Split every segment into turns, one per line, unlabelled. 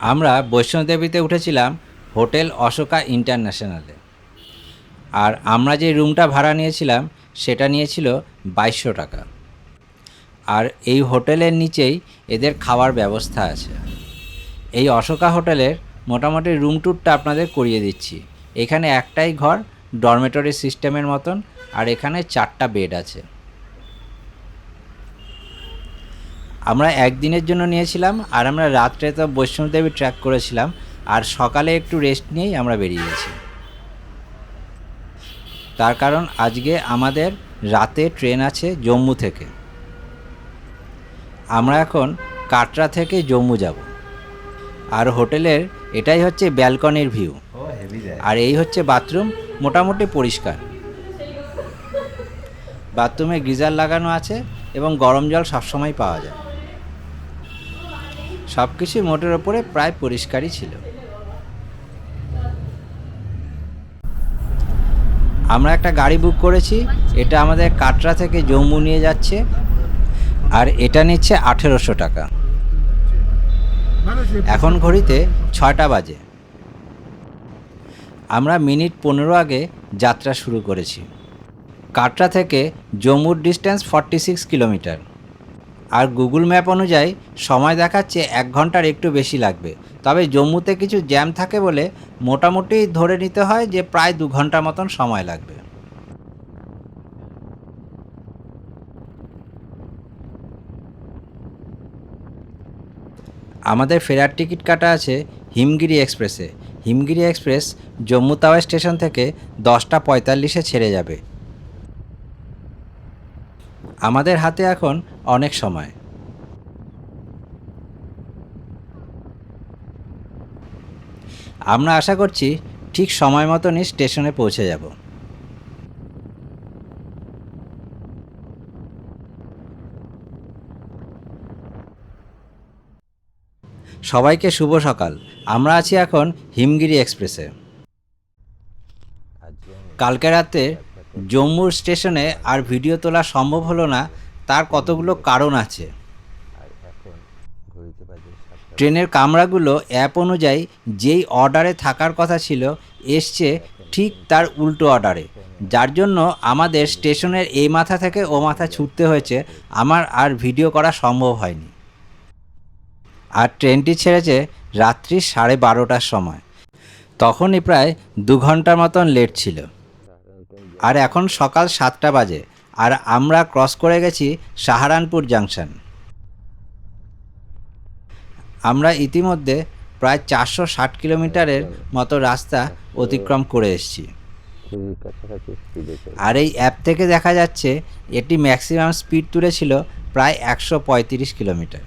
আমরা বৈষ্ণোদেবীতে উঠেছিলাম হোটেল অশোকা ইন্টারন্যাশনালে। আর আমরা যে রুমটা ভাড়া নিয়েছিলাম, সেটা নিয়েছিল বাইশশো টাকা। আর এই হোটেলের নিচেই এদের খাওয়ার ব্যবস্থা আছে। এই অশোকা হোটেলের মোটামুটি রুম ট্যুরটা আপনাদের করিয়ে দিচ্ছি। এখানে একটাই ঘর, ডরমেটরি সিস্টেমের মতন, আর এখানে চারটা বেড আছে। আমরা একদিনের জন্য নিয়েছিলাম আর আমরা রাত্রে তো বৈষ্ণবদেবী ট্র্যাক করেছিলাম আর সকালে একটু রেস্ট নিয়েই আমরা বেরিয়ে গেছি। তার কারণ আজকে আমাদের রাতে ট্রেন আছে জম্মু থেকে। আমরা এখন কাটরা থেকে জম্মু যাব। আর হোটেলের এটাই হচ্ছে ব্যালকনির ভিউ আর এই হচ্ছে বাথরুম মোটামুটি পরিষ্কার। বাথরুমে গিজার লাগানো আছে এবং গরম জল সবসময় পাওয়া যায়। সব কিছু মোটের ওপরে প্রায় পরিষ্কারই ছিল। আমরা একটা গাড়ি বুক করেছি, এটা আমাদের কাটরা থেকে জম্মু নিয়ে যাচ্ছে, আর এটা নিচ্ছে আঠেরোশো টাকা। এখন ঘড়িতে ছয়টা বাজে। আমরা মিনিট পনেরো আগে যাত্রা শুরু করেছি। কাটরা থেকে জম্মুর ডিস্টেন্স ফর্টি সিক্স কিলোমিটার আর গুগল ম্যাপ অনুযায়ী সময় দেখাচ্ছে এক ঘণ্টার একটু বেশি লাগবে। তবে জম্মুতে কিছু জ্যাম থাকে বলে মোটামুটি ধরে নিতে হয় যে প্রায় দু ঘণ্টা মতন সময় লাগবে। আমাদের ফেরার টিকিট কাটা আছে হিমগিরি এক্সপ্রেসে। হিমগিরি এক্সপ্রেস জম্মু তাওয়া স্টেশন থেকে দশটা পঁয়তাল্লিশে ছেড়ে যাবে। আমাদের হাতে এখন অনেক সময়। আমরা আশা করছি ঠিক সময় মতনই স্টেশনে পৌঁছে যাব। সবাইকে শুভ সকাল। আমরা আছি এখন হিমগিরি এক্সপ্রেসে। কালকে রাতে জম্মুর স্টেশনে আর ভিডিও তোলা সম্ভব হলো না, তার কতগুলো কারণ আছে। ট্রেনের কামরাগুলো অ্যাপ অনুযায়ী যেই অর্ডারে থাকার কথা ছিল, এসছে ঠিক তার উল্টো অর্ডারে। যার জন্য আমাদের স্টেশনের এই মাথা থেকে ও মাথা ছুটতে হয়েছে, আমার আর ভিডিও করা সম্ভব হয়নি। আর ট্রেনটি ছেড়েছে রাত্রি সাড়ে বারোটার সময়। তখনই প্রায় দু ঘণ্টার মতন লেট ছিল। আর এখন সকাল সাতটা বাজে আর আমরা ক্রস করে গেছি সাহারানপুর জাংশন আমরা ইতিমধ্যে প্রায় চারশো ষাট কিলোমিটারের মতো রাস্তা অতিক্রম করে এসেছি। আর এই অ্যাপ থেকে দেখা যাচ্ছে এটি ম্যাক্সিমাম স্পিড তুলেছিল প্রায় একশো পঁয়ত্রিশ কিলোমিটার।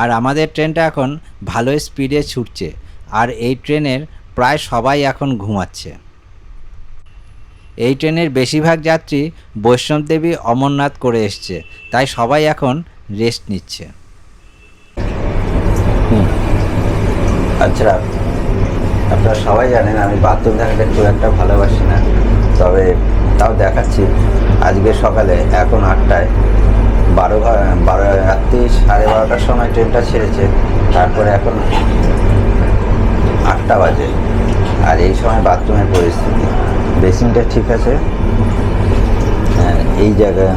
আর আমাদের ট্রেনটা এখন ভালো স্পিডে ছুটছে, আর এই ট্রেনের প্রায় সবাই এখন ঘুমাচ্ছে। এই ট্রেনের বেশিরভাগ যাত্রী বৈষ্ণবদেবী অমরনাথ করে এসছে, তাই সবাই এখন রেস্ট নিচ্ছে।
আচ্ছা আপনারা সবাই জানেন আমি বাথরুম দেখাতে খুব একটা ভালোবাসি না, তবে তাও দেখাচ্ছি। আজকে সকালে এখন আটটায় বারো বারো রাত্রি সাড়ে বারোটার সময় ট্রেনটা ছেড়েছে। তারপরে এখন আটটা বাজে। আর এই সময় বাথরুমের পরিস্থিতি। বেসিনটা ঠিক আছে। হ্যাঁ, এই জায়গা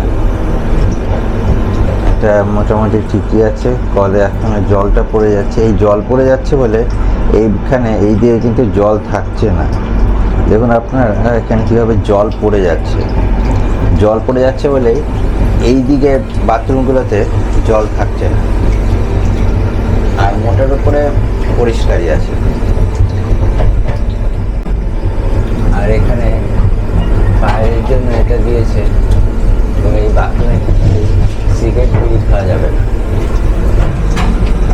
এটা মোটামুটি ঠিকই আছে। কলে এখন জলটা পড়ে যাচ্ছে। এই জল পড়ে যাচ্ছে বলে এইখানে এই দিয়ে কিন্তু জল থাকছে না। দেখুন আপনার এখানে কীভাবে জল পড়ে যাচ্ছে। জল পড়ে যাচ্ছে বলে এই দিকে বাথরুমগুলোতে জল থাকছে না। আর মোটের উপরে পরিষ্কারই আছে। আর এখানে বাইরের জন্য এটা দিয়েছে, এবং এই বাথরুমে সিগারেট বিড়ি খাওয়া যাবে না।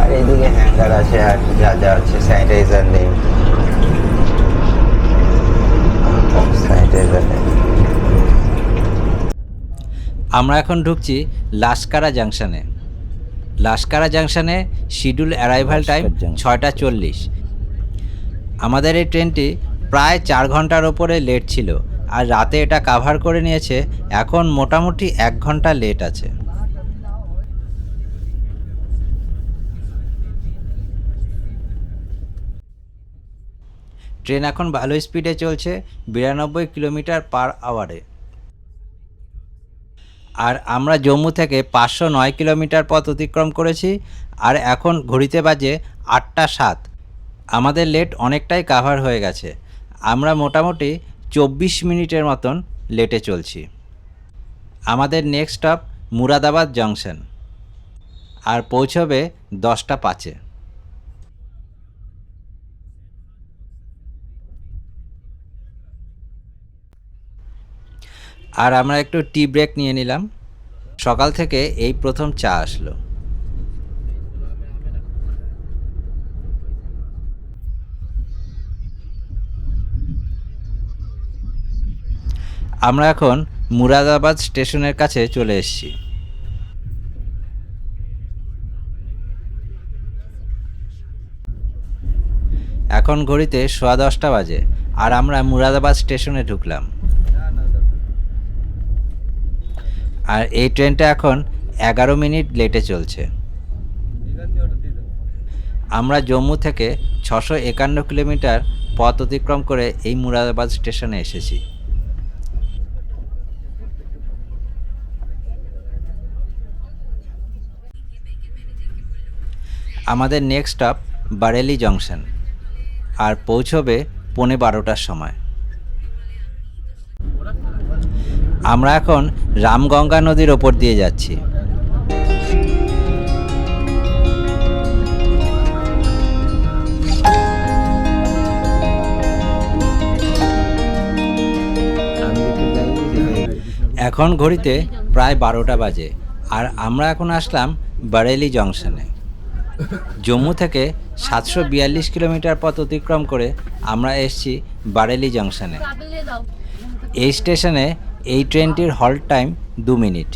আর এইদিকে হ্যাঙ্গার আছে, আর যা যা আছে, স্যানিটাইজার
আমরা এখন ঢুকছি লাস্কারা জাংশনে। লাস্কারা জাংশনে শিডিউল অ্যারাইভাল টাইম ছয়টা চল্লিশ। আমাদের এই ট্রেনটি প্রায় চার ঘণ্টার ওপরে লেট ছিল আর রাতে এটা কাভার করে নিয়েছে এখন মোটামুটি এক ঘণ্টা লেট আছে। ট্রেন এখন ভালো স্পিডে চলছে বিরানব্বই কিলোমিটার পার আওয়ারে আর আমরা জম্মু থেকে পাঁচশো নয় কিলোমিটার পথ অতিক্রম করেছি আর এখন ঘড়িতে বাজে আটটা সাত। আমাদের লেট অনেকটাই কাভার হয়ে গেছে। আমরা মোটামুটি চব্বিশ মিনিটের মতন লেটে চলছি। আমাদের নেক্সট স্টপ মুরাদাবাদ জংশন আর পৌঁছবে দশটা পাঁচে। আর আমরা একটু টি ব্রেক নিয়ে নিলাম। সকাল থেকে এই প্রথম চা আসলো। আমরা এখন মুরাদাবাদ স্টেশনের কাছে চলে এসেছি। এখন ঘড়িতে সোয়া দশটা বাজে, আর আমরা মুরাদাবাদ স্টেশনে ঢুকলাম। আর এই ট্রেনটা এখন এগারো মিনিট লেটে চলছে। আমরা জম্মু থেকে ছশো একান্ন কিলোমিটার পথ অতিক্রম করে এই মুরাদাবাদ স্টেশনে এসেছি। আমাদের নেক্সট স্টপ বারেলি জংশন আর পৌঁছবে পৌনে বারোটার সময়। আমরা এখন রামগঙ্গা নদীর ওপর দিয়ে যাচ্ছি। এখন ঘড়িতে প্রায় বারোটা বাজে, আর আমরা এখন আসলাম বারেলি জংশনে। জম্মু থেকে সাতশো বিয়াল্লিশ কিলোমিটার পথ অতিক্রম করে আমরা এসছি বারেলি জংশনে। এই স্টেশনে এই ট্রেনটির হল্ট টাইম দু মিনিট।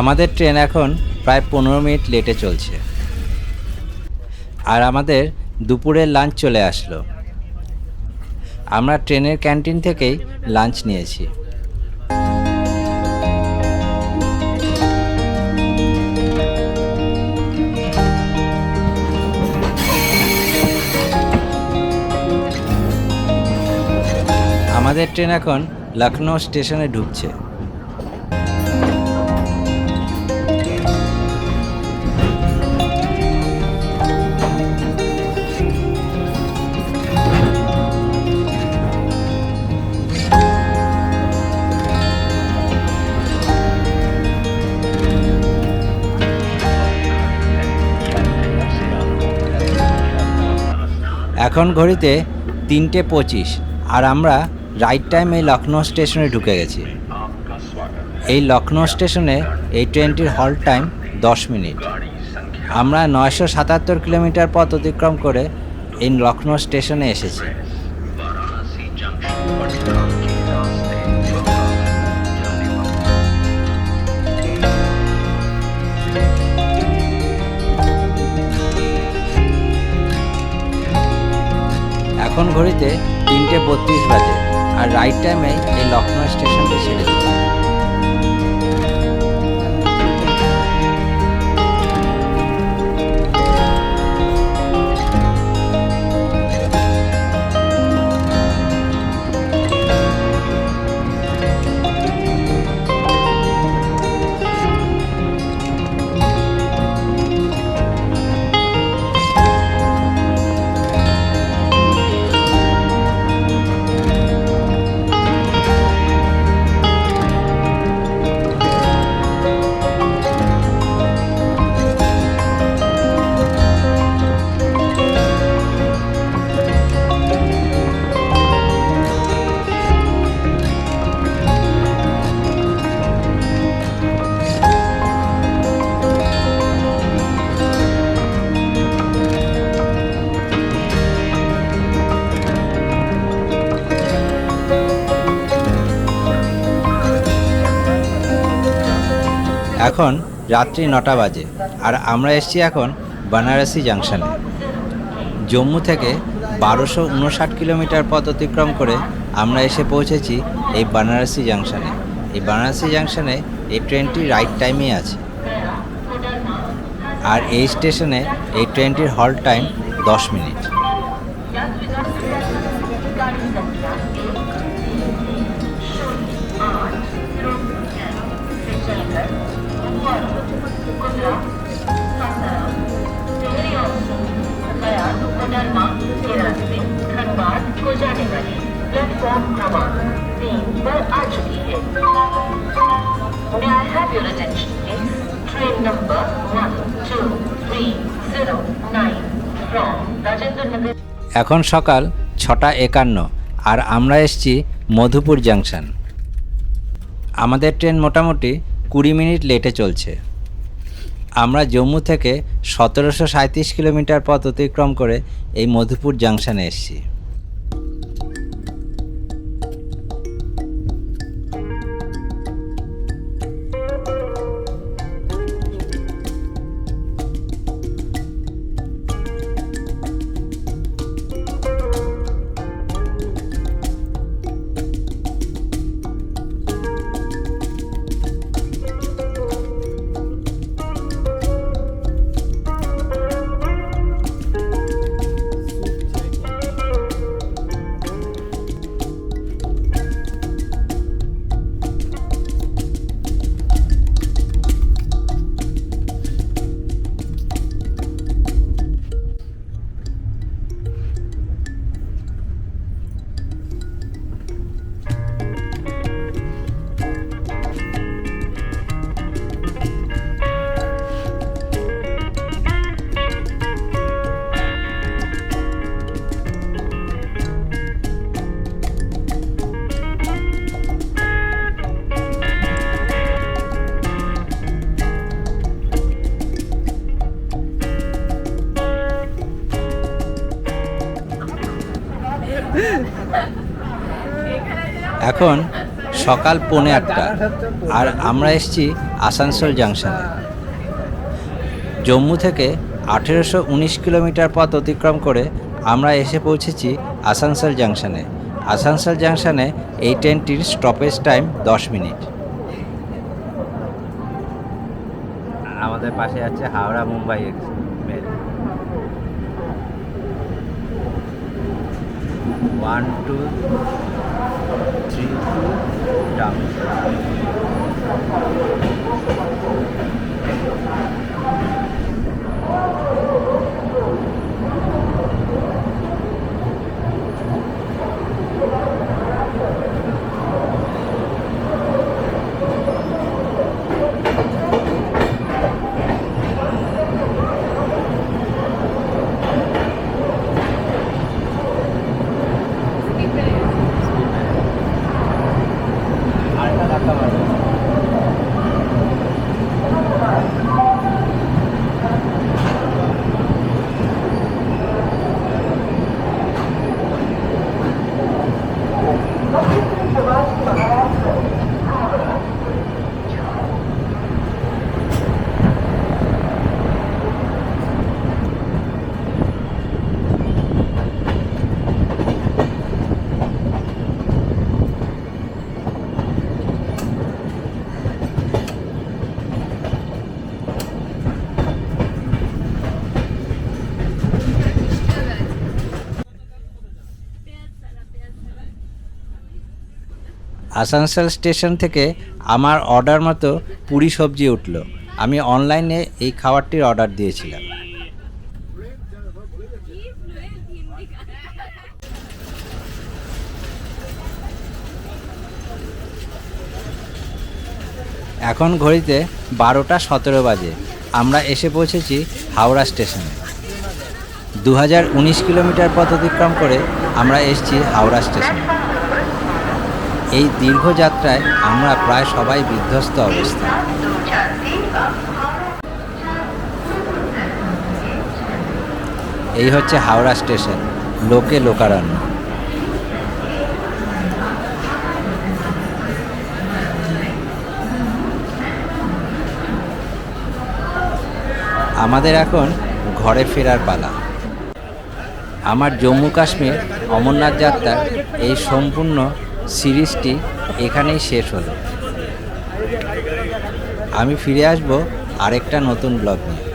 আমাদের ট্রেন এখন প্রায় পনেরো মিনিট লেটে চলছে। আর আমাদের দুপুরের লাঞ্চ চলে আসলো। আমরা ট্রেনের ক্যান্টিন থেকেই লাঞ্চ নিয়েছি। আমাদের ট্রেন এখন লখনৌ স্টেশনে ঢুকছে। এখন ঘড়িতে তিনটে পঁচিশ আর আমরা রাইট টাইম এই লখনৌ স্টেশনে ঢুকে গেছি। এই লখনৌ স্টেশনে এই ট্রেনটির হল্ট টাইম দশ মিনিট। আমরা নয়শো সাতাত্তর কিলোমিটার পথ অতিক্রম করে এই লখনৌ স্টেশনে এসেছি। এখন ঘড়িতে তিনটে বত্রিশ বাজে আর রাইট টাইমে এই লখনৌ স্টেশনটি ছেড়ে এখন রাত্রি নটা বাজে আর আমরা এসেছি এখন বানারসি জাংশনে। জম্মু থেকে বারোশো উনষাট কিলোমিটার পথ অতিক্রম করে আমরা এসে পৌঁছেছি এই বানারসি জাংশনে। এই বানারসি জাংশনে এই ট্রেনটি রাইট টাইমেই আছে। আর এই স্টেশনে এই ট্রেনটির হল্ট টাইম দশ মিনিট। এখন সকাল ছটা একান্ন, আর আমরা এসছি মধুপুর জাংশন। আমাদের ট্রেন মোটামুটি কুড়ি মিনিট লেটে চলছে। আমরা জম্মু থেকে সতেরোশো সাঁত্রিশ কিলোমিটার পথ অতিক্রম করে এই মধুপুর জাংশনে এসেছি। এখন সকাল পৌনে আটটা আর আমরা এসেছি আসানসোল জাংশনে। জম্মু থেকে আঠেরোশো উনিশ কিলোমিটার পথ অতিক্রম করে আমরা এসে পৌঁছেছি আসানসোল জাংশনে। আসানসোল জাংশনে এই ট্রেনটির স্টপেজ টাইম দশ মিনিট। আমাদের পাশে আছে Howrah Mumbai mail. One two trầm Asansol station থেকে আমার অর্ডার মতো পুরি সবজি উঠল। আমি অনলাইনে এই খাবারটির অর্ডার দিয়েছিলাম। এখন ঘড়িতে বারোটা সতেরো বাজে। আমরা এসে পৌঁছেছি হাওড়া স্টেশনে। দু হাজার উনিশ কিলোমিটার পথ অতিক্রম করে আমরা এসেছি হাওড়া স্টেশনে। এই দীর্ঘ যাত্রায় আমরা প্রায় সবাই বিধ্বস্ত অবস্থা এই হচ্ছে হাওড়া স্টেশন, লোকে লোকারণ্য। আমাদের এখন ঘরে ফেরার পালা। আমার জম্মু কাশ্মীর অমরনাথ যাত্রার এই সম্পূর্ণ সিরিজটি এখানেই শেষ হলো। আমি ফিরে আসব আরেকটা নতুন ব্লগ নিয়ে।